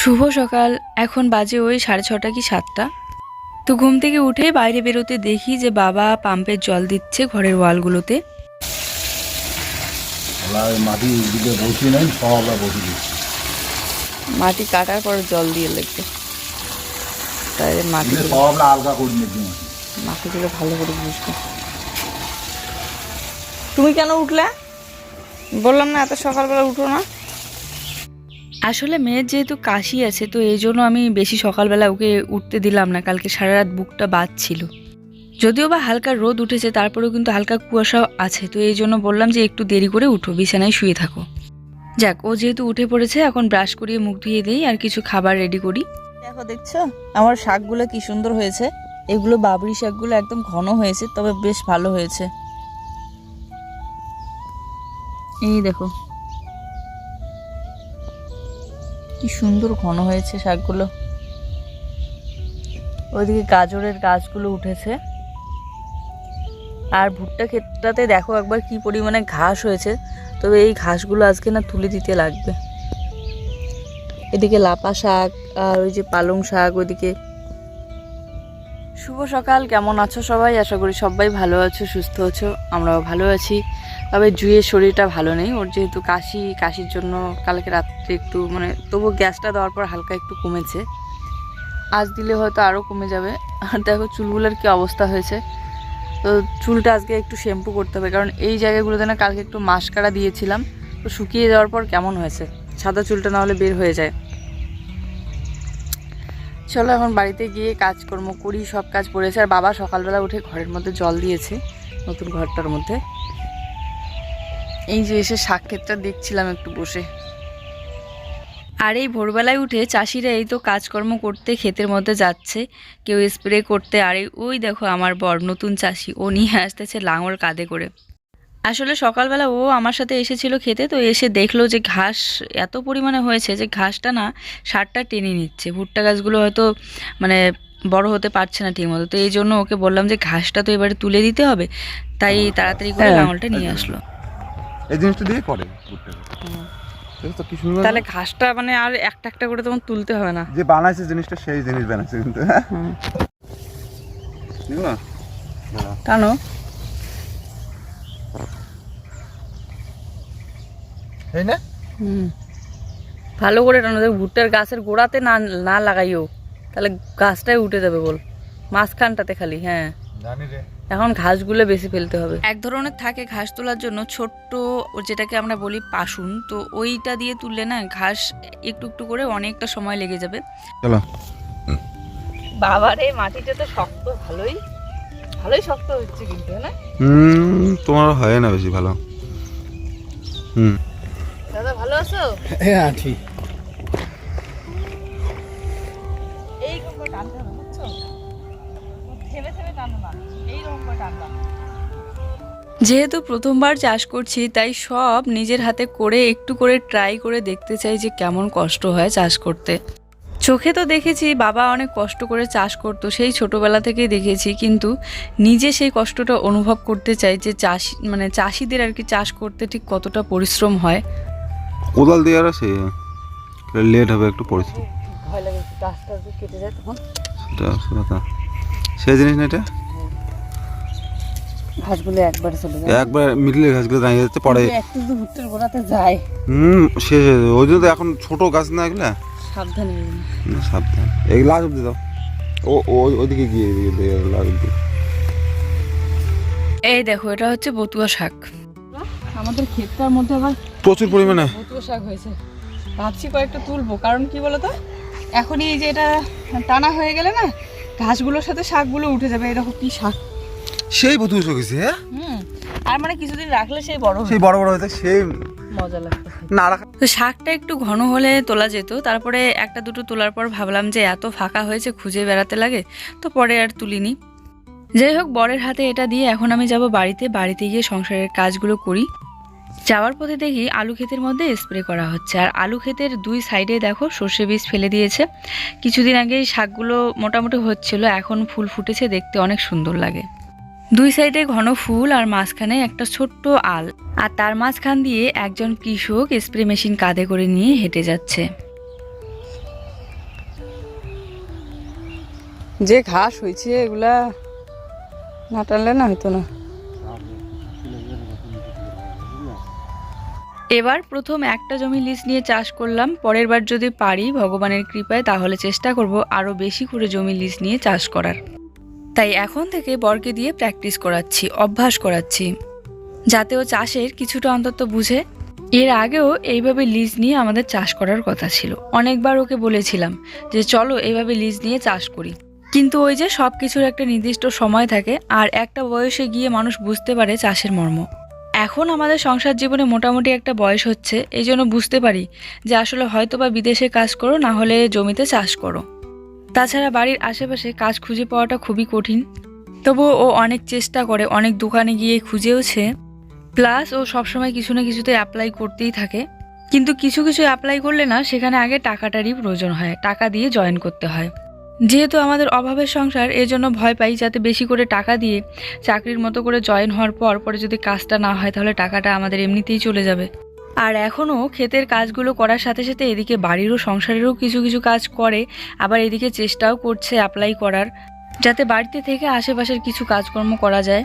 শুভ সকাল এখন বাজে ওই সাড়ে ছটা কি সাতটা? তো ঘুম থেকে উঠে বাইরে বেরোতে দেখি যে বাবা পাম্পের জল দিচ্ছে ঘরের ওয়ালগুলোতে। মাটি কাটার পর জল দিয়ে লাগবে। মাটি মাটিগুলো ভালো করে বুঝব। তুমি কেন উঠলে? বললাম না এত সকালবেলা উঠো না। আসলে মেয়ের যেহেতু কাশি আছে, তো এই জন্য আমি বেশি সকালবেলা ওকে উঠতে দিলাম না। কালকে সারা রাত বুকটা বাজছিল। যদিও বা হালকা রোদ উঠেছে, তারপরেও কিন্তু হালকা কুয়াশাও আছে, তো এই জন্য বললাম যে একটু দেরি করে উঠো, বিছানায় শুয়ে থাকো। যাক, ও যেহেতু উঠে পড়েছে, এখন ব্রাশ করিয়ে মুখ ধুয়ে দিই আর কিছু খাবার রেডি করি। দেখো, দেখছ? আমার শাকগুলো কি সুন্দর হয়েছে। এগুলো বাবরি শাকগুলো একদম ঘন হয়েছে, তবে বেশ ভালো হয়েছে। এই দেখো কি সুন্দর ঘন হয়েছে শাকগুলো। ওইদিকে গাজরের গাছগুলো উঠেছে। আর ভুট্টা ক্ষেতটাতে দেখো একবার কি পরিমাণে ঘাস হয়েছে। তবে এই ঘাসগুলো আজকে না তুলে দিতে লাগবে। এদিকে লাপা শাক আর ওই যে পালং শাক, ওইদিকে শুভ সকাল, কেমন আছো সবাই? আশা করি সবাই ভালো আছো, সুস্থ আছো, আমরাও ভালো আছি। তবে জুয়ের শরীরটা ভালো নেই, ওর যেহেতু কাশি, কাশির জন্য কালকে রাত্রে একটু মানে তবু গ্যাসটা দেওয়ার পর হালকা একটু কমেছে। আজ দিলে হয়তো আরও কমে যাবে। আর দেখো চুলগুলোর কি অবস্থা হয়েছে। তো চুলটা আজকে একটু শ্যাম্পু করতে হবে, কারণ এই জায়গাগুলোতে না কালকে একটু মাস্কারা দিয়েছিলাম। তো শুকিয়ে যাওয়ার পর কেমন হয়েছে? সাদা চুলটা না হলে বের হয়ে যায়। চলো এখন বাড়িতে গিয়ে কাজকর্ম করি, সব কাজ পড়েছে। আর বাবা সকালবেলা উঠে ঘরের মধ্যে জল দিয়েছে, নতুন ঘরটার মধ্যে। এই যে এসে শাক ক্ষেতটা দেখছিলাম একটু বসে। আর এই ভোরবেলায় উঠে চাষিরা এই তো কাজকর্ম করতে ক্ষেতের মধ্যে যাচ্ছে, কেউ স্প্রে করতে। আর ওই দেখো আমার বর, নতুন চাষি। ও নিয়ে আসতেছে লাঙল কাঁধে করে। আসলে সকালবেলা ও আমার সাথে এসেছিল খেতে তো এসে দেখল যে ঘাস এত পরিমাণে হয়েছে যে ঘাসটা না সারটা টেনে নিচ্ছে। ভুট্টা গাছগুলো হয়তো মানে বড় হতে পারছে না ঠিকমতো। তো এই জন্য ওকে বললাম যে ঘাসটা তো এবারে তুলে দিতে হবে তাই তাড়াতাড়ি করে হ্যাঁ। লাঙলটা নিয়ে আসলো। এই জিনিসটা দিয়ে করে তাহলে ঘাসটা মানে আর একটা একটা করে তখন তুলতে হবে না। যে বানাইছে জিনিসটা সেই জিনিস বানাইছে কিন্তু হ্যাঁ? ঠিক না? ভালো করে টানো দেখ ভুট্টার গাছের গোড়াতে না না লাগাইও। তাহলে গাছটাই উঠে যাবে বল। মাঝখানটাতে খালি হ্যাঁ। জানি রে। এখন ঘাসগুলো বেশি ফেলতে হবে। এক ধরনের থাকে ঘাস তোলার জন্য ছোট্ট ও যেটাকে আমরা বলি পাশুন। তো ওইটা দিয়ে তুললে না ঘাস একটু একটু করে অনেকটা সময় লেগে যাবে। চলো। বাবারে মাটিটা তো শক্ত ভালোই ভালোই শক্ত হচ্ছে কিন্তু না? হুম তোমার হয় না বেশি ভালো। হুম। দাদা ভালো আছো? হ্যাঁ টানতে হবে বুঝছ? থেমে থেমে টানো না এইরকম করে টানবা। যেহেতু প্রথমবার চাষ করছি তাই সব নিজের হাতে করে একটু করে ট্রাই করে দেখতে চাই যে কেমন কষ্ট হয় চাষ করতে। চোখে তো দেখেছি বাবা অনেক কষ্ট করে চাষ করতো সেই ছোটবেলা থেকেই দেখেছি কিন্তু নিজে সেই কষ্টটা অনুভব করতে চাই যে চাষি মানে চাষিদের আর কি চাষ করতে ঠিক কতটা পরিশ্রম হয়। কোদাল দিয়ে আর সে লেট হবে একটু পরিশ্রম ভয় লাগে গাছটা কেটে যায় তখন। সেটা হচ্ছে কথা। সেই জিনিস না এটা? ঘাসগুলো একবারে চলে যায়। একবার মিডলে গাছগুলো দাঁড়িয়ে যাচ্ছে পরে একটু যদি ভুট্টার গোড়াতে যায়। হুম শেষ ওই জন্য তো এখন ছোট গাছ না এগুলা। সাবধানে না, সাবধান। এই লাগ অব্দি দাও। ও ও- ওইদিকে গিয়ে অব্দি। এই দেখো এটা হচ্ছে বতুয়া শাক। আমাদের ক্ষেতটার মধ্যে আবার প্রচুর পরিমাণে। বতুয়া শাক হয়েছে। ভাবছি কয়েকটা তুলবো কারণ কি বলতো? এখনই এই যে এটা টানা হয়ে গেলে না ঘাসগুলোর সাথে শাকগুলো উঠে যাবে দেখো কি শাক। সেই বধু গেছে হ্যাঁ? হুম আর মানে কিছুদিন রাখলে সেই বড় হবে। সেই বড় বড় হয়েছে সেই মজা লাগবে। না রাখা তো শাকটা একটু ঘন হলে তোলা যেত তারপরে একটা দুটো তোলার পর ভাবলাম যে এত ফাঁকা হয়েছে খুঁজে বেড়াতে লাগে তো পরে আর তুলিনি। যাই হোক, বরের হাতে এটা দিয়ে এখন আমি যাব বাড়িতে বাড়িতে গিয়ে সংসারের কাজগুলো করি। যাওয়ার পথে দেখি আলু ক্ষেতের মধ্যে স্প্রে করা হচ্ছে। আর আলু ক্ষেতের দুই সাইডে দেখো, সর্ষে বীজ ফেলে দিয়েছে। কিছুদিন আগে শাকগুলো মোটামুটি হচ্ছিল, এখন ফুল ফুটেছে, দেখতে অনেক সুন্দর লাগে। দুই সাইডে ঘন ফুল আর মাঝখানে একটা ছোট্ট আল। আর তার মাঝখান দিয়ে একজন কৃষক স্প্রে মেশিন কাঁধে করে নিয়ে হেঁটে যাচ্ছে। যে ঘাস হয়েছে, এগুলা না টানলে না হতো না। এবার প্রথম একটা জমি লিজ নিয়ে চাষ করলাম, পরের বার যদি পারি ভগবানের কৃপায় তাহলে চেষ্টা করব আরও বেশি করে জমি লিজ নিয়ে চাষ করার। তাই এখন থেকে বরকে দিয়ে প্র্যাকটিস করাচ্ছি, অভ্যাস করাচ্ছি, যাতে ও চাষের কিছুটা অন্তত বুঝে। এর আগেও এইভাবে লিজ নিয়ে আমাদের চাষ করার কথা ছিল। অনেকবার ওকে বলেছিলাম যে, চলো এইভাবে লিজ নিয়ে চাষ করি। কিন্তু ওই যে সব কিছুর একটা নির্দিষ্ট সময় থাকে আর একটা বয়সে গিয়ে মানুষ বুঝতে পারে চাষের মর্ম। এখন আমাদের সংসার জীবনে মোটামুটি একটা বয়স হচ্ছে, এই জন্য বুঝতে পারি যে আসলে হয়তো বা বিদেশে কাজ করো, না হলে জমিতে চাষ করো। তাছাড়া বাড়ির আশেপাশে কাজ খুঁজে পাওয়াটা খুবই কঠিন। তবুও ও অনেক চেষ্টা করে, অনেক দোকানে গিয়ে খুঁজেওছে। প্লাস ও সবসময় কিছু না কিছুতে অ্যাপ্লাই করতেই থাকে। কিন্তু কিছু কিছু অ্যাপ্লাই করলে না, সেখানে আগে টাকাটারই প্রয়োজন হয়, টাকা দিয়ে জয়েন করতে হয়। যেহেতু আমাদের অভাবের সংসার এর জন্য ভয় পাই যাতে বেশি করে টাকা দিয়ে চাকরির মতো করে জয়েন হওয়ার পর পরে যদি কাজটা না হয় তাহলে টাকাটা আমাদের এমনিতেই চলে যাবে। আর এখনও ক্ষেতের কাজগুলো করার সাথে সাথে এদিকে বাড়িরও সংসারেরও কিছু কিছু কাজ করে, আবার এদিকে চেষ্টাও করছে অ্যাপ্লাই করার, যাতে বাড়িতে থেকে আশেপাশের কিছু কাজকর্ম করা যায়।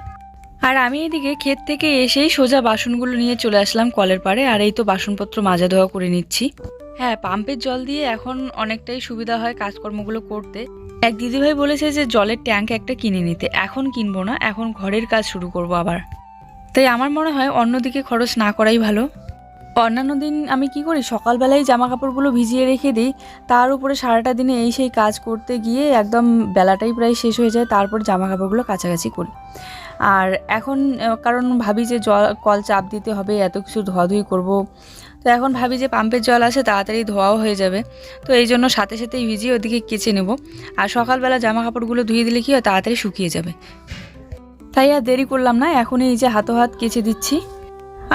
আর আমি এদিকে ক্ষেত থেকে এসেই সোজা বাসনগুলো নিয়ে চলে আসলাম কলের পাড়ে, আর এই তো বাসনপত্র মাজা ধোয়া করে নিচ্ছি। হ্যাঁ পাম্পের জল দিয়ে এখন অনেকটাই সুবিধা হয় কাজকর্মগুলো করতে। এক দিদিভাই বলেছে যে জলের ট্যাঙ্ক একটা কিনে নিতে। এখন কিনবো না, এখন ঘরের কাজ শুরু করব আবার। তাই আমার মনে হয় অন্যদিকে খরচ না করাই ভালো। অন্যান্য দিন আমি কি করি, সকালবেলায় জামা কাপড়গুলো ভিজিয়ে রেখে দিই। তার উপরে সারাটা দিনে এই সেই কাজ করতে গিয়ে একদম বেলাটাই প্রায় শেষ হয়ে যায়, তারপর জামা কাপড়গুলো কাছাকাছি করি। আর এখন কারণ ভাবি যে জল, কল চাপ দিতে হবে, এত কিছু ধোয়াধুয়ি করব। তো এখন ভাবি যে পাম্পের জল আছে, তাড়াতাড়ি ধোয়াও হয়ে যাবে। তো এই জন্য সাথে সাথেই ভিজিয়ে ওদিকে কেচে নেব। আর সকালবেলা জামা কাপড়গুলো ধুয়ে দিলে কি হয়, তাড়াতাড়ি শুকিয়ে যাবে। তাই আর দেরি করলাম না এখন এই যে হাতো হাত কেচে দিচ্ছি।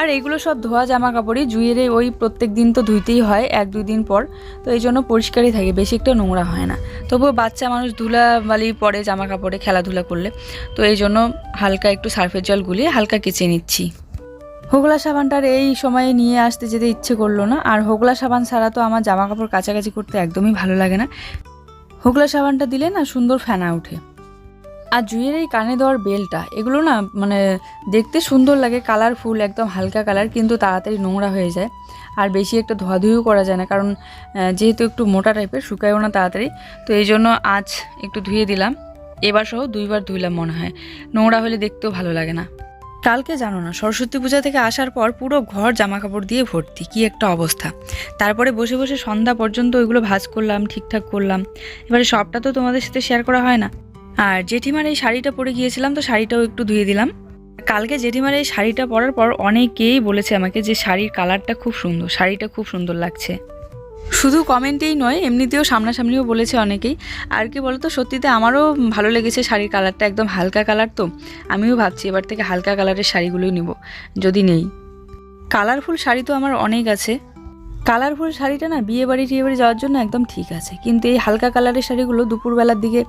আর এগুলো সব ধোয়া জামা কাপড়ই জুয়েরে ওই প্রত্যেক দিন তো ধুইতেই হয়, এক দুই দিন পর। তো এই জন্য পরিষ্কারই থাকে, বেশি একটা নোংরা হয় না। তবুও বাচ্চা মানুষ ধুলা বালি পরে জামা কাপড়ে খেলাধুলা করলে। তো এই জন্য হালকা একটু সার্ফের জল গুলিয়ে হালকা কেচে নিচ্ছি। হোগলা সাবানটার এই সময়ে নিয়ে আসতে যেতে ইচ্ছে করল না, আর হোগলা সাবান ছাড়া তো আমার জামা কাপড় কাছাকাছি করতে একদমই ভালো লাগে না। হোগলা সাবানটা দিলে না সুন্দর ফেনা ওঠে। আর জুয়ের এই কানে দেওয়ার বেলটা, এগুলো না মানে দেখতে সুন্দর লাগে, কালারফুল, একদম হালকা কালার, কিন্তু তাড়াতাড়ি নোংরা হয়ে যায়। আর বেশি একটা ধোয়াধুয়িও করা যায় না, কারণ যেহেতু একটু মোটা টাইপের, শুকায়ও না তাড়াতাড়ি। তো এই জন্য আজ একটু ধুয়ে দিলাম। এবার সহ দুইবার ধুইলাম মনে হয়। নোংরা হলে দেখতেও ভালো লাগে না। কালকে জানো না, সরস্বতী পূজা থেকে আসার পর পুরো ঘর জামা কাপড় দিয়ে ভর্তি, কি একটা অবস্থা। তারপরে বসে বসে সন্ধ্যা পর্যন্ত ওইগুলো ভাজ করলাম, ঠিকঠাক করলাম। এবারে সবটা তো তোমাদের সাথে শেয়ার করা হয় না। আর জেঠিমার এই শাড়িটা পরে গিয়েছিলাম, তো শাড়িটাও একটু ধুয়ে দিলাম। কালকে জেঠিমার এই শাড়িটা পরার পর অনেকেই বলেছে আমাকে যে শাড়ির কালারটা খুব সুন্দর, শাড়িটা খুব সুন্দর লাগছে। শুধু কমেন্টেই নয় এমনিতেও সামনাসামনিও বলেছে অনেকেই। আর কি বলতো সত্যিতে আমারও ভালো লেগেছে শাড়ির কালারটা একদম হালকা কালার তো। আমিও ভাবছি এবার থেকে হালকা কালারের শাড়িগুলোই নিব যদি নেই। কালারফুল শাড়ি তো আমার অনেক আছে। কালারফুল শাড়িটা না বিয়ে বাড়ি টিয়ে বাড়ি যাওয়ার জন্য একদম ঠিক আছে। কিন্তু এই হালকা কালারের শাড়িগুলো দুপুরবেলার দিকে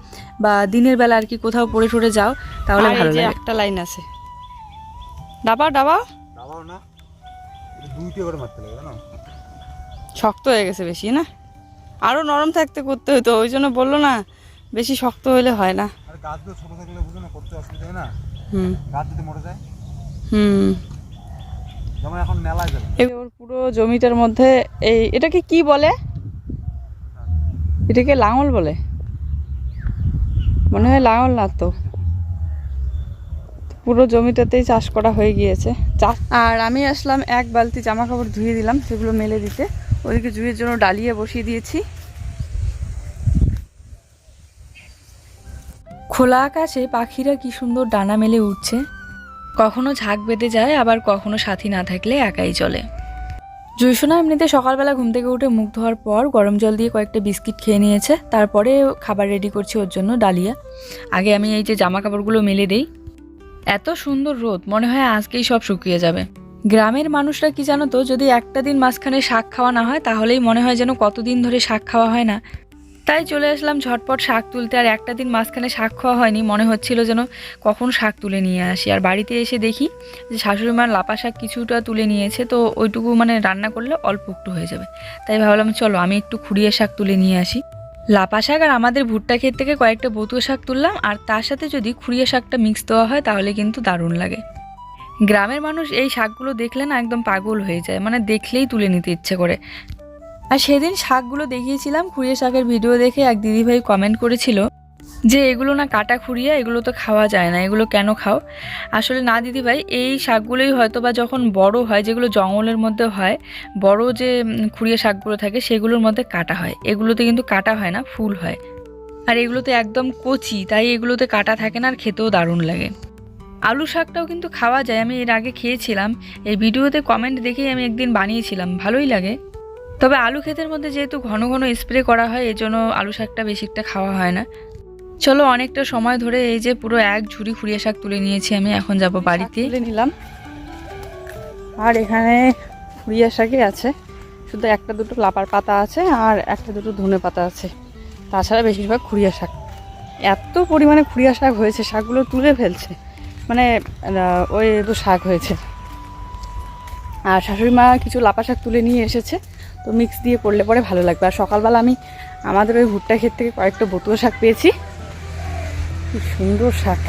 বা দিনের বেলা আর কি কোথাও পরে টরে যাও তাহলে ভালো লাগে। একটা লাইন আছে। ডাবা ডাবা দাবাও না দুইটা করে মারতে লাগে না শক্ত হয়ে গেছে বেশি না? আরও নরম থাকতে করতে হতো ওই জন্য বলল না বেশি শক্ত হলে হয় না। আর গাছগুলো ছোট থাকলে বুঝো না করতে অসুবিধা না? হুম। গাছ যদি মরে যায়? হুম। যেমন এখন মেলায় যাবে। এই ওর পুরো জমিটার মধ্যে এই এটাকে কি বলে? এটাকে লাঙল বলে? মনে হয় লাঙল না তো। পুরো জমিটাতেই চাষ করা হয়ে গিয়েছে। চাষ আর আমি আসলাম এক বালতি জামা কাপড় ধুয়ে দিলাম সেগুলো মেলে দিতে। ওদিকে জুয়ের জন্য ডালিয়ে বসিয়ে দিয়েছি। খোলা আকাশে পাখিরা কি সুন্দর ডানা মেলে উঠছে কখনো ঝাঁক বেঁধে যায়, আবার কখনো সাথী না থাকলে একাই চলে। জুইসোনা এমনিতে সকালবেলা ঘুম থেকে উঠে মুখ ধোয়ার পর গরম জল দিয়ে কয়েকটা বিস্কিট খেয়ে নিয়েছে, তারপরে খাবার রেডি করছি ওর জন্য ডালিয়া। আগে আমি এই যে জামা কাপড়গুলো মেলে দেই। এত সুন্দর রোদ, মনে হয় আজকেই সব শুকিয়ে যাবে। গ্রামের মানুষরা কি জানো তো, যদি একটা দিন মাঝখানে শাক খাওয়া না হয়, তাহলেই মনে হয় যেন কতদিন ধরে শাক খাওয়া হয় না। তাই চলে আসলাম ঝটপট শাক তুলতে, আর একটা দিন মাঝখানে শাক খাওয়া হয়নি, মনে হচ্ছিল যেন কখন শাক তুলে নিয়ে আসি। আর বাড়িতে এসে দেখি যে শাশুড়ি মার লাপা শাক কিছুটা তুলে নিয়েছে, তো ওইটুকু মানে রান্না করলে অল্প একটু হয়ে যাবে। তাই ভাবলাম, চলো আমি একটু খুঁড়িয়ে শাক তুলে নিয়ে আসি। লাপা শাক আর আমাদের ভুট্টা ক্ষেত থেকে কয়েকটা বতুয়া শাক তুললাম, আর তার সাথে যদি খুঁড়িয়ে শাকটা মিক্স দেওয়া হয়, তাহলে কিন্তু দারুণ লাগে। গ্রামের মানুষ এই শাকগুলো দেখলে না একদম পাগল হয়ে যায় মানে দেখলেই তুলে নিতে ইচ্ছে করে। আর সেদিন শাকগুলো দেখিয়েছিলাম, খুঁড়িয়ে শাকের ভিডিও দেখে এক দিদিভাই কমেন্ট করেছিল যে, এগুলো না কাটা খুঁড়িয়ে, এগুলো তো খাওয়া যায় না, এগুলো কেন খাও? আসলে না, দিদিভাই, এই শাকগুলোই হয়তো বা যখন বড় হয়, যেগুলো জঙ্গলের মধ্যে হয়, বড় যে খুঁড়িয়ে শাকগুলো থাকে, সেগুলোর মধ্যে কাটা হয়। এগুলোতে কিন্তু কাটা হয় না, ফুল হয়। আর এগুলোতে একদম কচি, তাই এগুলোতে কাটা থাকে না, আর খেতেও দারুণ লাগে। আলু শাকটাও কিন্তু খাওয়া যায় আমি এর আগে খেয়েছিলাম। এই ভিডিওতে কমেন্ট দেখেই আমি একদিন বানিয়েছিলাম ভালোই লাগে। তবে আলু ক্ষেতের মধ্যে যেহেতু ঘন ঘন স্প্রে করা হয় এই জন্য আলু শাকটা বেশি একটা খাওয়া হয় না। চলো অনেকটা সময় ধরে এই যে পুরো এক ঝুড়ি খুঁড়িয়ে শাক তুলে নিয়েছি আমি এখন যাব বাড়িতে। তুলে নিলাম। আর এখানে ফুরিয়া শাকই আছে। শুধু একটা দুটো লাপার পাতা আছে আর একটা দুটো ধনে পাতা আছে। তাছাড়া বেশিরভাগ খুঁড়িয়া শাক। এত পরিমাণে খুঁড়িয়া শাক হয়েছে শাকগুলো তুলে ফেলছে। মানে ওই তো শাক হয়েছে। আর শাশুড়ি মা কিছু লাপা শাক তুলে নিয়ে এসেছে তো মিক্স দিয়ে করলে পরে ভালো লাগবে। আর সকালবেলা আমি আমাদের ওই ভুট্টা ক্ষেত থেকে কয়েকটা বতুয়া শাক পেয়েছি। কি সুন্দর শাক।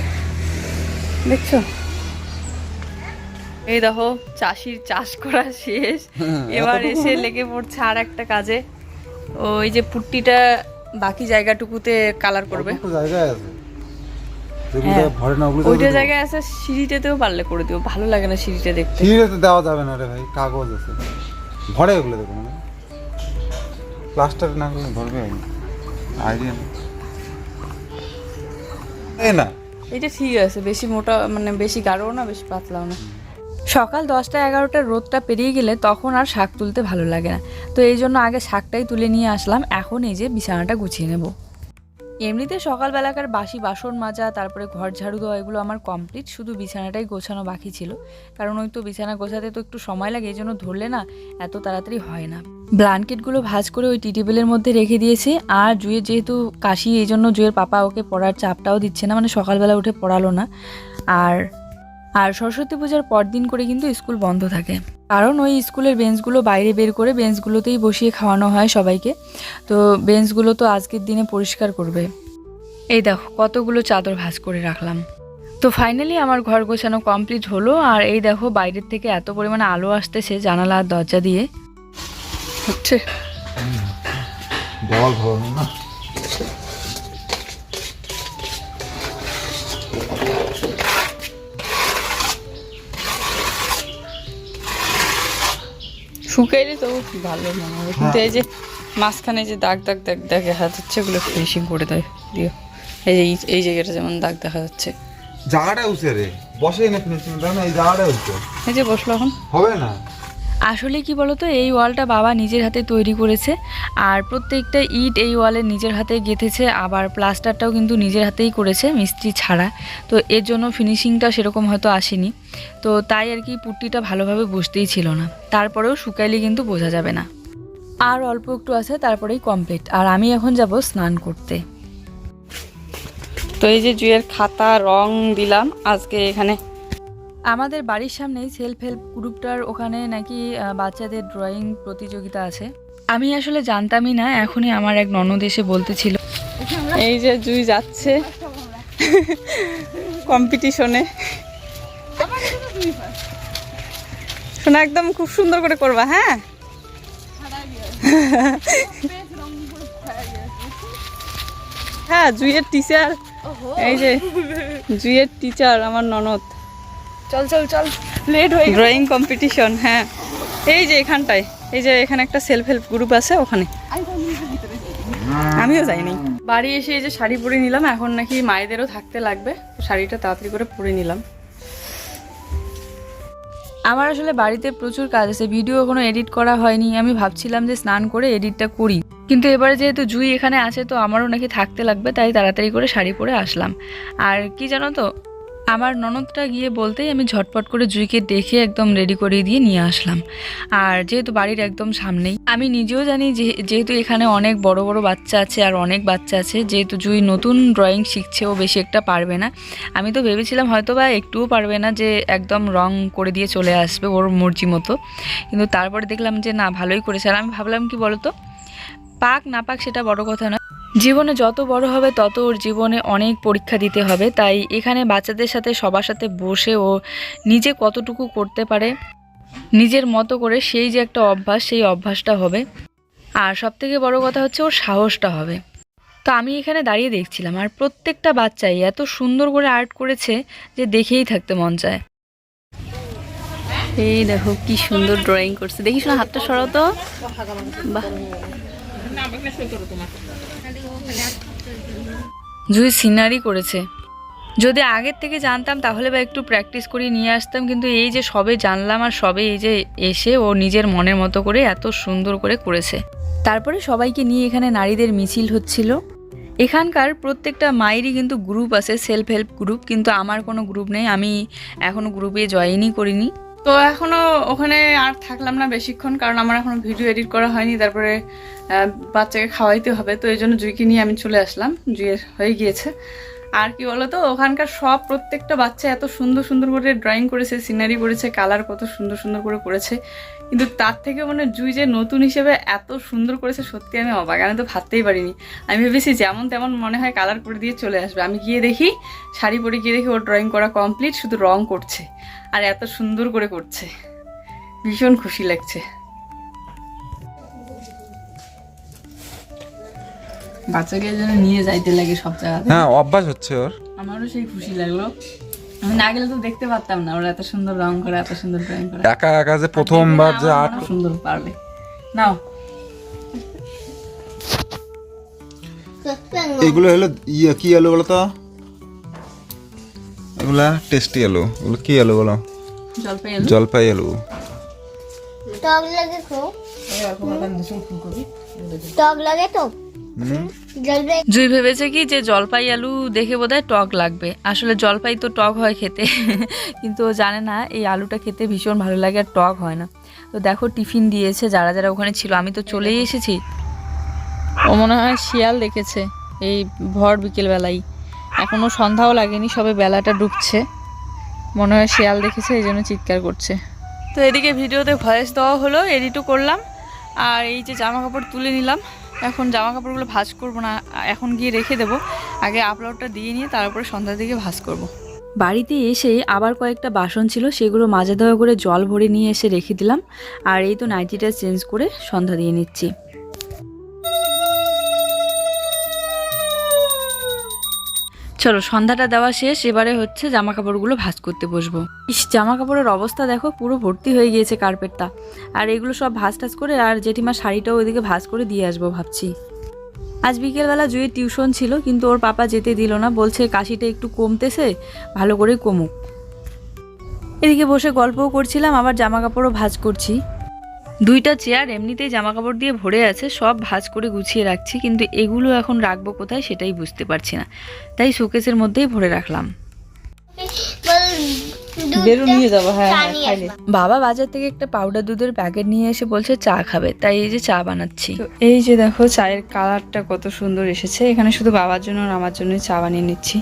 দেখছ? এই দেখো চাষির চাষ করা শেষ। এবার এসে লেগে পড়ছে আর একটা কাজে। ওই যে পুট্টিটা বাকি জায়গাটুকুতে কালার করবে। জায়গায় আছে। ওইটা জায়গায় আছে সিঁড়িটাতেও পারলে করে দিও ভালো লাগে না সিঁড়িটা দেখতে। সিঁড়িতে দেওয়া যাবে না রে ভাই কাগজ আছে। ভরে ওগুলো দেখুন প্লাস্টার না করলে ভরবে আইডিয়া এই না। এটা ঠিক আছে বেশি মোটা মানে বেশি গাঢ়ও না বেশি পাতলাও না। সকাল দশটা এগারোটার রোদটা পেরিয়ে গেলে তখন আর শাক তুলতে ভালো লাগে না। তো এই জন্য আগে শাকটাই তুলে নিয়ে আসলাম এখন এই যে বিছানাটা গুছিয়ে নেব। এমনিতে সকালবেলাকার বাসি বাসন মাজা, তারপরে ঘর ঝাড়ু দেওয়া, এগুলো আমার কমপ্লিট শুধু বিছানাটাই গোছানো বাকি ছিল। কারণ ওই তো বিছানা গোছাতে তো একটু সময় লাগে, এই জন্য ধরলে না এত তাড়াতাড়ি হয় না। ব্ল্যাঙ্কেটগুলো ভাঁজ করে ওই টি টেবিলের মধ্যে রেখে দিয়েছে। আর জুয়ের যেহেতু কাশি, এই জন্য জুয়ের পাপা ওকে পড়ার চাপটাও দিচ্ছে না মানে সকালবেলা উঠে পড়ালো না। আর আর সরস্বতী পূজার পরদিন করে কিন্তু স্কুল বন্ধ থাকে। কারণ ওই স্কুলের বেঞ্চগুলো বাইরে বের করে বেঞ্চগুলোতেই বসিয়ে খাওয়ানো হয় সবাইকে। তো বেঞ্চগুলো তো আজকের দিনে পরিষ্কার করবে। এই দেখো, কতগুলো চাদর ভাঁজ করে রাখলাম। তো ফাইনালি আমার ঘর গোছানো কমপ্লিট হলো, আর এই দেখো বাইরের থেকে এত পরিমাণে আলো আসতেছে জানালা আর দরজা দিয়ে। হচ্ছে না? শুকাইলে তো ভালো মনে হবে কিন্তু এই যে মাঝখানে যে দাগ দাগ দাগ দাগ দেখা যাচ্ছে ওগুলো ফিনিশিং করে দেয় দিও। এই যে এই- এই জায়গাটা যেমন দাগ দেখা যাচ্ছে। জায়গাটা উঠছে রে। বসেই না ফিনিশিং দাও না? এই জায়গাটা উঠছে এই যে বসল এখন। হবে না? আসলে কি বলতো, এই ওয়ালটা বাবা নিজের হাতে তৈরি করেছে আর প্রত্যেকটা ইট এই ওয়ালে নিজের হাতে গেঁথেছে, আবার প্লাস্টারটাও কিন্তু নিজের হাতেই করেছে মিস্ত্রি ছাড়া। তো এর জন্য ফিনিশিংটা সেরকম হয়তো আসেনি। তো তাই আর কি পুট্টিটা ভালোভাবে বসতেই ছিল না। তারপরেও শুকাইলে কিন্তু বোঝা যাবে না। আর অল্প একটু আছে, তারপরেই কমপ্লিট আর আমি এখন যাব স্নান করতে। তো এই যে জুয়ের খাতা, রং দিলাম। আজকে এখানে আমাদের বাড়ির সামনেই সেলফ হেল্প গ্রুপটার ওখানে নাকি বাচ্চাদের ড্রয়িং প্রতিযোগিতা আছে। আমি আসলে জানতামই না এখনই আমার এক ননদ এসে বলতেছিল। এই যে জুই যাচ্ছে কম্পিটিশনে শোনা একদম খুব সুন্দর করে করবা হ্যাঁ? হ্যাঁ জুইয়ের টিচার এই যে জুইয়ের টিচার আমার ননদ। চল চল চল। লেট হয়ে ড্রয়িং কম্পিটিশন হ্যাঁ। এই যে এখানটায় এই যে এখানে একটা সেলফ হেল্প গ্রুপ আছে ওখানে। আমিও যাইনি। বাড়ি এসে এই যে শাড়ি পরে নিলাম এখন নাকি মায়েদেরও থাকতে লাগবে। শাড়িটা তাড়াতাড়ি করে পরে নিলাম। আমার আসলে বাড়িতে প্রচুর কাজ আছে ভিডিও কোনো এডিট করা হয়নি। আমি ভাবছিলাম যে স্নান করে এডিটটা করি। কিন্তু এবারে যেহেতু জুই এখানে আছে তো আমারও নাকি থাকতে লাগবে তাই তাড়াতাড়ি করে শাড়ি পরে আসলাম। আর কি জানো তো আমার ননদটা গিয়ে বলতেই আমি ঝটপট করে জুইকে দেখে একদম রেডি করে দিয়ে নিয়ে আসলাম। আর যেহেতু বাড়ির একদম সামনেই, আমি নিজেও জানি যেহেতু এখানে অনেক বড় বড় বাচ্চা আছে আর অনেক বাচ্চা আছে, যেহেতু জুই নতুন ড্রয়িং শিখছে, ও বেশি একটা পারবে না। আমি তো ভেবেছিলাম হয়তো বা একটুও পারবে না যে, একদম রং করে দিয়ে চলে আসবে ওর মর্জি মতো। কিন্তু তারপরে দেখলাম যে, না, ভালোই করেছে। আর আমি ভাবলাম কি বলতো? পাক না পাক সেটা বড় কথা নয়। জীবনে যত বড় হবে, তত ওর জীবনে অনেক পরীক্ষা দিতে হবে। তাই এখানে বাচ্চাদের সাথে, সবার সাথে বসে ও নিজে কতটুকু করতে পারে, নিজের মতো করে সেই যে একটা অভ্যাস, সেই অভ্যাসটা হবে। আর সব থেকে বড় কথা হচ্ছে ওর সাহসটা হবে। তো আমি এখানে দাঁড়িয়ে দেখছিলাম, আর প্রত্যেকটা বাচ্চাই এত সুন্দর করে আর্ট করেছে যে দেখেই থাকতে মন চায়। এই দেখো কি সুন্দর ড্রয়িং করছে। দেখিস না হাতটা সরাও তো। বাহ। জুই সিনারি করেছে। যদি আগের থেকে জানতাম, তাহলে বা একটু প্র্যাকটিস করে নিয়ে আসতাম, কিন্তু এই যে সবে জানলাম আর সবে এই যে এসে ও নিজের মনের মতো করে এত সুন্দর করে করেছে। তারপরে সবাইকে নিয়ে এখানে নারীদের মিছিল হচ্ছিল। এখানকার প্রত্যেকটা মায়েরই কিন্তু গ্রুপ আছে সেলফ হেল্প গ্রুপ কিন্তু আমার কোনো গ্রুপ নেই। আমি এখনও গ্রুপে জয়েনই করিনি। তো এখনও ওখানে আর থাকলাম না বেশিক্ষণ, কারণ আমার এখনও ভিডিও এডিট করা হয়নি, তারপরে বাচ্চাকে খাওয়াইতে হবে, তো এই জন্য জুইকে নিয়ে আমি চলে আসলাম, জুইয়ের হয়ে গিয়েছে। আর কি বলতো, ওখানকার সব প্রত্যেকটা বাচ্চা এত সুন্দর সুন্দর করে ড্রয়িং করেছে সিনারি করেছে কালার কত সুন্দর সুন্দর করে করেছে, কিন্তু তার থেকে মানে জুই যে নতুন হিসেবে এত সুন্দর করেছে, সত্যি আমি অবাক, আমি তো ভাবতেই পারিনি। আমি ভেবেছি যেমন তেমন মনে হয় কালার করে দিয়ে চলে আসবে। আমি গিয়ে দেখি, শাড়ি পরে গিয়ে দেখি ওর ড্রয়িং করা কমপ্লিট শুধু রং করছে। আর এত সুন্দর করে করছে। ভীষণ খুশি লাগছে। বাচ্চাকে যেন নিয়ে যাইতে লাগে সব জায়গাতে। হ্যাঁ অভ্যাস হচ্ছে ওর। আমারও সেই খুশি লাগল। আমি না গেলে তো দেখতে পারতাম না ওরা এত সুন্দর রং করে এত সুন্দর ড্রয়িং করে। একা একা যে প্রথমবার যে আর্ট সুন্দর পারবে। নাও। এগুলো হলো ইয়ে কি আলু বলো তো এগুলা টেস্টি আলু। এগুলো কি আলু বলো? জলপাই আলু। জলপাই আলু। টক লাগে টক লাগে তো। জুই ভেবেছে কি যে জলপাই আলু দেখে বোধহয় টক লাগবে। আসলে জলপাই তো টক হয় খেতে। কিন্তু ও জানে না এই আলুটা খেতে ভীষণ ভালো লাগে আর টক হয় না। তো দেখো টিফিন দিয়েছে যারা যারা ওখানে ছিল। আমি তো চলেই এসেছি। ও মনে হয় শিয়াল দেখেছে এই ভর বিকেলবেলায়। এখনও সন্ধ্যাও লাগেনি সবে বেলাটা ডুবছে মনে হয় শিয়াল দেখেছে এই জন্য চিৎকার করছে। তো এদিকে ভিডিওতে ভয়েস দেওয়া হলো এডিটও করলাম আর এই যে জামা কাপড় তুলে নিলাম। এখন জামা কাপড়গুলো ভাজ করব না এখন গিয়ে রেখে দেবো। আগে আপলোডটা দিয়ে নিয়ে তারপরে সন্ধ্যার দিকে ভাঁজ করব। বাড়িতে এসে আবার কয়েকটা বাসন ছিল সেগুলো মাজা দেওয়া করে জল ভরে নিয়ে এসে রেখে দিলাম। আর এই তো নাইটিটা চেঞ্জ করে সন্ধ্যা দিয়ে নিচ্ছি। চলো সন্ধ্যাটা দেওয়া শেষ, এবারে হচ্ছে জামা কাপড়গুলো ভাঁজ করতে বসবো। ইস জামা কাপড়ের অবস্থা দেখো, পুরো ভর্তি হয়ে গিয়েছে কার্পেটটা। আর এগুলো সব ভাঁজ টাজ করে আর জেঠিমার শাড়িটাও ওইদিকে ভাঁজ করে দিয়ে আসব ভাবছি। আজ বিকেলবেলা জুয়ে টিউশন ছিল, কিন্তু ওর পাপা যেতে দিল না, বলছে কাশিটা একটু কমতেছে, ভালো করে কমুক। এদিকে বসে গল্পও করছিলাম, আবার জামা কাপড়ও ভাঁজ করছি। দুইটা চেয়ার এমনিতেই জামা কাপড় দিয়ে ভরে আছে সব ভাঁজ করে গুছিয়ে রাখছি কিন্তু এগুলো এখন রাখব কোথায় সেটাই বুঝতে পারছি না। তাই শোকেসের মধ্যেই ভরে রাখলাম। নিয়ে যাব হ্যাঁ হ্যাঁ বাবা বাজার থেকে একটা পাউডার দুধের প্যাকেট নিয়ে এসে বলছে চা খাবে। তাই এই যে চা বানাচ্ছি। এই যে দেখো চায়ের কালারটা কত সুন্দর এসেছে। এখানে শুধু বাবার জন্য আর আমার জন্য চা বানিয়ে নিচ্ছি।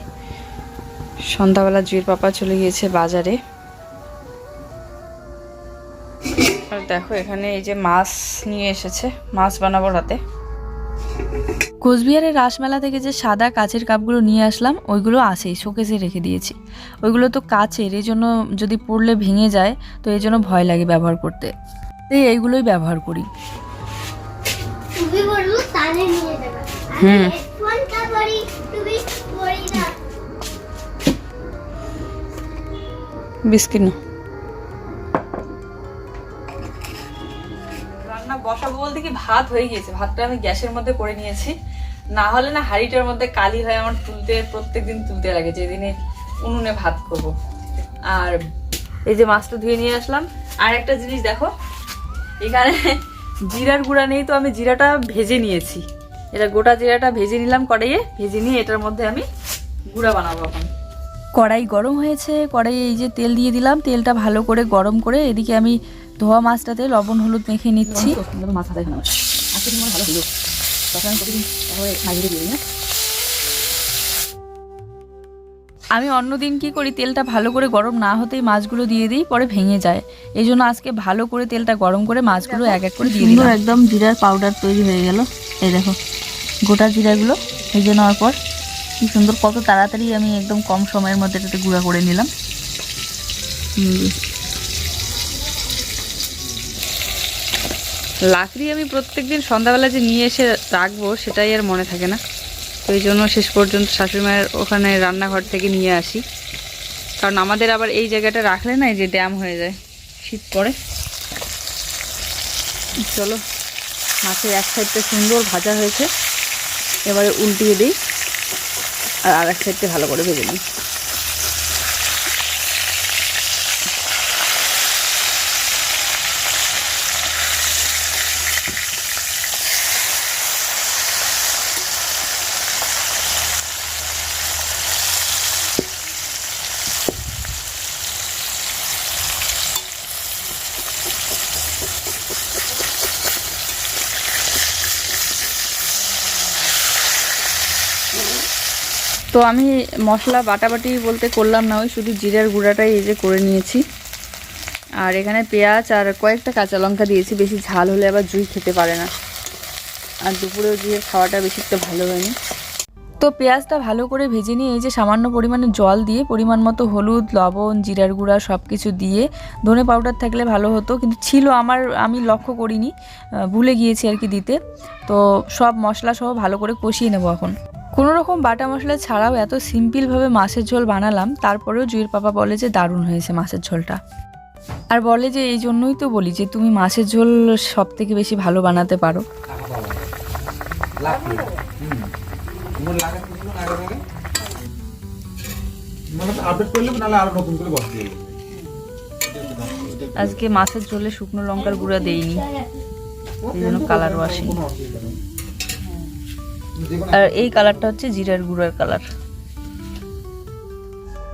সন্ধ্যাবেলা জুয়ের পাপা চলে গিয়েছে বাজারে। আর দেখো এখানে এই যে মাছ নিয়ে এসেছে মাছ বানাবো রাতে। কোচবিহারের রাসমেলা থেকে যে সাদা কাচের কাপগুলো নিয়ে আসলাম ওইগুলো আছেই শোকেসে রেখে দিয়েছি। ওইগুলো তো কাচের এই জন্য যদি পড়লে ভেঙে যায় তো এই জন্য ভয় লাগে ব্যবহার করতে। তাই এইগুলোই ব্যবহার করি। হুম। বিস্কিট বসাবো বলতে কি ভাত হয়ে গিয়েছে। ভাতটা আমি গ্যাসের মধ্যে করে নিয়েছি। না হলে না হাঁড়িটার মধ্যে কালি হয় আমার তুলতে, প্রত্যেকদিন তুলতে লাগে যেদিনে উনুনে ভাত করব। আর এই যে মাছটা ধুয়ে নিয়ে আসলাম। আর একটা জিনিস দেখো, এখানে জিরার গুঁড়া নেই তো আমি জিরাটা ভেজে নিয়েছি। এটা গোটা জিরাটা ভেজে নিলাম কড়াইয়ে, ভেজে নিয়ে এটার মধ্যে আমি গুঁড়া বানাবো এখন। কড়াই গরম হয়েছে, কড়াইয়ে এই যে তেল দিয়ে দিলাম, তেলটা ভালো করে গরম করে এদিকে আমি ধোয়া মাছটাতে লবণ হলুদ মেখে নিচ্ছি। মাছ হাতে ভালো হলো। তখন আমি প্রতিদিন তারপরে মাঝে দিয়ে না আমি অন্যদিন কি করি তেলটা ভালো করে গরম না হতেই মাছগুলো দিয়ে দিই পরে ভেঙে যায়। এই জন্য আজকে ভালো করে তেলটা গরম করে মাছগুলো এক এক করে দিয়ে একদম জিরার পাউডার তৈরি হয়ে গেল। এই দেখো গোটা জিরাগুলো ভেজে নেওয়ার পর কি সুন্দর কত তাড়াতাড়ি আমি একদম কম সময়ের মধ্যে এটাতে গুঁড়া করে নিলাম। লাকড়ি আমি প্রত্যেকদিন সন্ধ্যাবেলা যে নিয়ে এসে রাখব, সেটাই আর মনে থাকে না। তো এই জন্য শেষ পর্যন্ত শাশুড়ি মায়ের ওখানে রান্নাঘর থেকে নিয়ে আসি। কারণ আমাদের আবার এই জায়গাটা রাখলে না যে ড্যাম হয়ে যায় শীত পড়ে। চলো মাছের এক সাইডটা সুন্দর ভাজা হয়েছে। এবারে উল্টিয়ে দিই, আর আর এক সাইডটা ভালো করে ভেজে নিই। তো আমি মশলা বাটাবাটি বলতে করলাম না, ওই শুধু জিরার গুঁড়াটাই এই যে করে নিয়েছি। আর এখানে পেঁয়াজ আর কয়েকটা কাঁচা লঙ্কা দিয়েছি, বেশি ঝাল হলে আবার জুই খেতে পারে না। আর দুপুরেও জুইয়ের খাওয়াটা বেশি একটা ভালো হয়নি। তো পেঁয়াজটা ভালো করে ভেজে নিয়ে এই যে সামান্য পরিমাণে জল দিয়ে, পরিমাণ মতো হলুদ, লবণ, জিরার গুঁড়া সব কিছু দিয়ে ধনে পাউডার থাকলে ভালো হতো, কিন্তু ছিল আমার, আমি লক্ষ্য করিনি ভুলে গিয়েছি আর কি দিতে। তো সব মশলা সহ ভালো করে কষিয়ে নেব এখন। কোনো রকম বাটা মশলা ছাড়াও এত সিম্পলভাবে মাছের ঝোল বানালাম, তারপরেও জুইয়ের পাপা বলে যে দারুণ হয়েছে মাছের ঝোলটা। আর বলে যে এই জন্যই তো বলি যে তুমি মাছের ঝোল সব থেকে বেশি ভালো বানাতে পারো। আজকে মাছের ঝোলে শুকনো লঙ্কার গুঁড়া দেইনি, এই কালারও আসেনি আর এই কালারটা হচ্ছে জিরার গুঁড়ার কালার।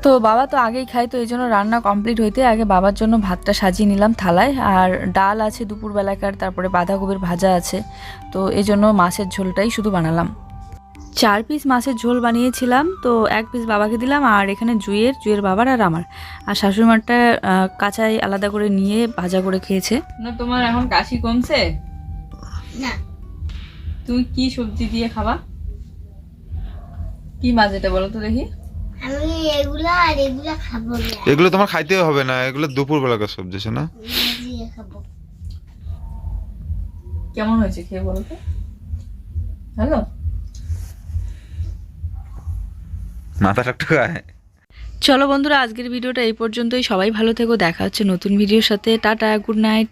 তো বাবা তো আগেই খায় তো এই জন্য রান্না কমপ্লিট হইতে আগে বাবার জন্য ভাতটা সাজিয়ে নিলাম থালায়। আর ডাল আছে দুপুর বেলাকার তারপরে বাঁধাকপির ভাজা আছে। তো এই জন্য মাছের ঝোলটাই শুধু বানালাম। চার পিস মাছের ঝোল বানিয়েছিলাম তো এক পিস বাবাকে দিলাম আর এখানে জুয়ের জুয়ের বাবার আর আমার। আর শাশুড়ি মারটা কাঁচাই আলাদা করে নিয়ে ভাজা করে খেয়েছে। না তোমার এখন কাশি কমছে? না। তুমি কি সবজি দিয়ে খাবা? কি মাছ এটা বলো তো দেখি। আমি এগুলা আর এগুলা খাব না। এগুলো তোমার খাইতেও হবে না এগুলো দুপুর বেলাকার সবজি না খাব। কেমন হয়েছে খেয়ে বলো তো? হ্যালো মাথাটা একটু আয় চলো বন্ধুরা আজকের ভিডিওটা এই পর্যন্তই। সবাই ভালো থেকো দেখা হচ্ছে নতুন ভিডিওর সাথে। Tata good night.